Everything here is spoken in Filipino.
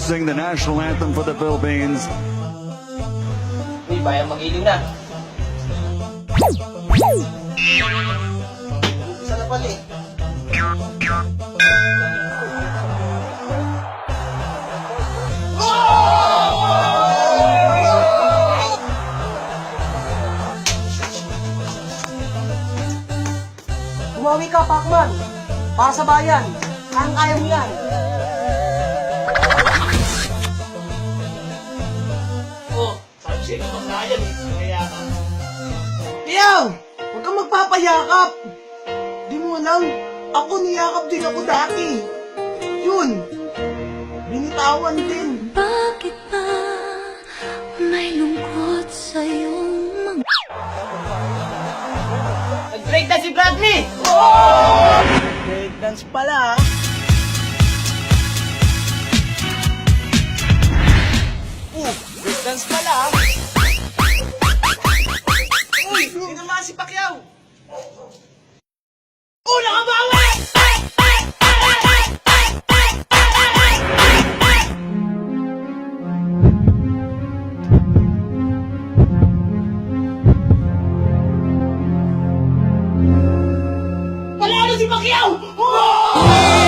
sing the national anthem for the Philippines. Uy, bayang mag-iliw na. Isa na pala eh. Bumawi ka, Pacman. Para sa bayan. Kayang-kaya mo yan. Sabi sa'yo naman na yan eh. Kaya ka. Tiyaw! Huwag kang magpapayakap. Di mo alam, ako niyakap din ako dati. Yun. Binitawan din. Bakit ba may lungkot sa iyong mga Nag-break na si Bradley! Breakdance pala. Chance pala. Uy, sinamahan si Pacquiao. Una ka bawi! Si Pacquiao! Oh!